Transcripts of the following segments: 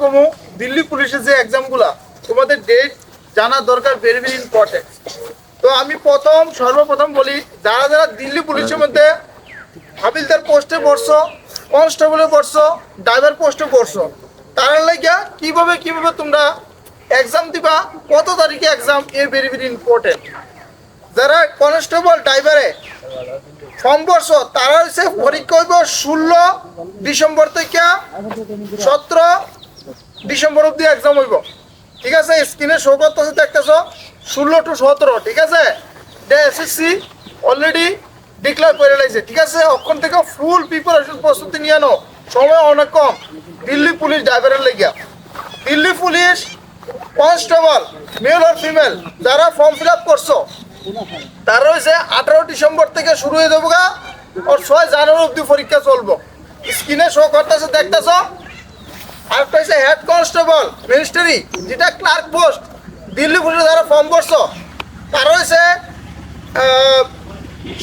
কমু, দিল্লি পুলিশের যে এক্সামগুলা তোমাদের ডেট জানা দরকার ভেরি ভেরি ইম্পর্টেন্ট তো আমি প্রথম, সর্বপ্রথম বলি, যারা যারা দিল্লি পুলিশের মধ্যে হাবিলদার পোস্টে পড়ছো কনস্টেবলে পড়ছো ড্রাইভার পোস্টে পড়ছো তারা লাগিয়া কীভাবে কীভাবে তোমরা এক্সাম দিবা, কত তারিখে এক্সাম এ ভেরি ভেরি ইম্পর্টেন্ট যারা কনস্টেবল ড্রাইভারে ফর্ম পড়ছো তারা হচ্ছে পরীক্ষা হইব ষোলো ডিসেম্বর থেকে সতেরো ডিসেম্বর অব্দি এক্সাম হইব। ঠিক আছে? স্ক্রিনে শো করতেছে, দেখতেছো? ষোলো টু সতেরো, ঠিক আছে? এসএসসি অলরেডি ডিক্লেয়ার করে লাইছে, ঠিক আছে? ওখান থেকে ফুল প্রিপারেশন প্রস্তুতি নিয়ে আনো। সময় অনেক কম। দিল্লি পুলিশ ড্রাইভারের লেগিয়া। দিল্লি পুলিশ কনস্টেবল মেল আর ফিমেল যারা ফর্ম ফিল আপ করছ, তার রয়েছে আঠারো ডিসেম্বর থেকে শুরু হয়ে যাব গা ওর ছয় জানুয়ারি অব্দি পরীক্ষা চলবো। স্ক্রিনে শো করতেছে, দেখতেছ? আর একটা হচ্ছে হেড কনস্টেবল মিনিস্ট্রি যেটা ক্লার্ক পোস্ট দিল্লি পুলিশে যারা ফর্ম করছ রয়েছে আহ,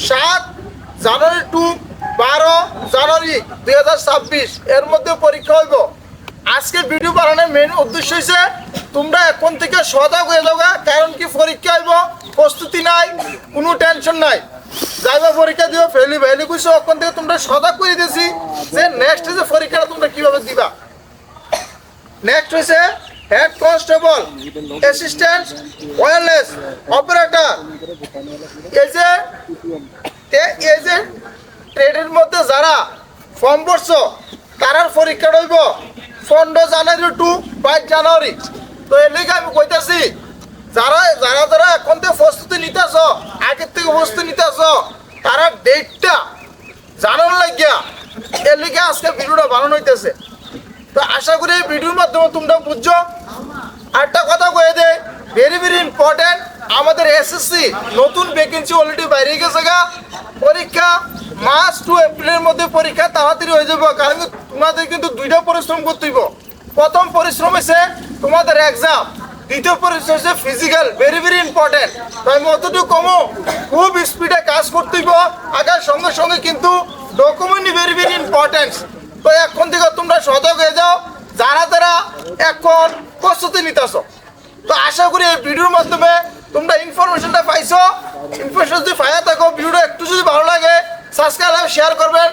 সাত জানুয়ারি টু বারো জানুয়ারি দুই হাজার ছাব্বিশ। এর মধ্যে পরীক্ষা হইব। আজকে ভিডিও বানানোর মেন উদ্দেশ্য হচ্ছে তোমরা এখন থেকে সজাগ হয়ে যাবে কারণ কি পরীক্ষা হইব প্রস্তুতি নাই কোনো টেনশন নাই। যাইবা পরীক্ষা দিও ফেলি ভেলি কইছো এখন থেকে তোমরা সজাগ করে দিয়েছি যে নেক্সট যে পরীক্ষাটা তোমরা কীভাবে দিবা। নেক্সট হয়েছে head constable assistant wireless operator এই যে এই যে ট্রেডের মধ্যে যারা ফর্ম পড়ছো তারার পরীক্ষা রইব। পনেরো জানুয়ারি টু বাইশ জানুয়ারি। তো এর লিগে আমি কইতাছি, যারা যারা যারা এখন থেকে প্রস্তুতি নিতেছ আগের থেকে প্রস্তুতি নিতেছ তারা ডেটটা জানার লাগিয়া, এর লিগে আজকে ভিডিওটা বানানো হইতেছে। তো আশা করি ভিডিওর মাধ্যমে তোমরা বুঝছ। আরেকটা কথা কয়ে দে ভেরি ভেরি ইম্পর্টেন্ট আমাদের এসএসসি নতুন ভ্যাকেন্সি অলরেডি বাইরে গেছে গা। পরীক্ষা মার্চ টু এপ্রিলের মধ্যে পরীক্ষা তাড়াতাড়ি হয়ে যাবে, কারণ তোমাদের কিন্তু দুইটা পরিশ্রম করতে হইব। প্রথম পরিশ্রম হচ্ছে তোমাদের এক্সাম দ্বিতীয় পরিশ্রম হচ্ছে ফিজিক্যাল ভেরি ভেরি ইম্পর্টেন্ট আমি অতটুকু কমো, খুব স্পিডে কাজ করতে হইব। আগার সঙ্গে সঙ্গে কিন্তু ডকুমেন্ট ভেরি ভেরি ইম্পর্টেন্ট তো এখন থেকে তোমরা সজাগ হয়ে যাও, যারা যারা এখন প্রস্তুতি নিতেছো। তো আশা করি এই ভিডিওর মাধ্যমে তোমরা ইনফরমেশনটা পাইছো। ইনফরমেশন যদি পাইয়া থাকো, ভিডিওটা একটু যদি ভালো লাগে সাবস্ক্রাইব শেয়ার করবেন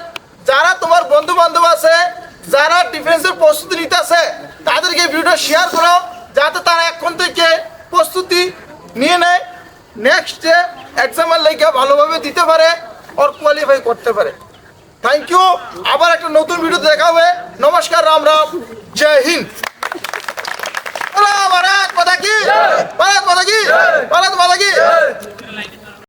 যারা তোমার বন্ধু বান্ধব আছে, যারা ডিফেন্সের প্রস্তুতি নিতে নিতেছে তাদেরকে এই ভিডিওটা শেয়ার করো, যাতে তারা এখন থেকে প্রস্তুতি নিয়ে নেয়। নেক্সট যে এক্সামের লেগে ভালোভাবে দিতে পারে ওর কোয়ালিফাই করতে পারে। থ্যাংক ইউ আবার একটা নতুন ভিডিও দেখা হবে। নমস্কার রাম রাম। জয় হিন্দ। ভারত মাতা কি? ভারত মাতা কি?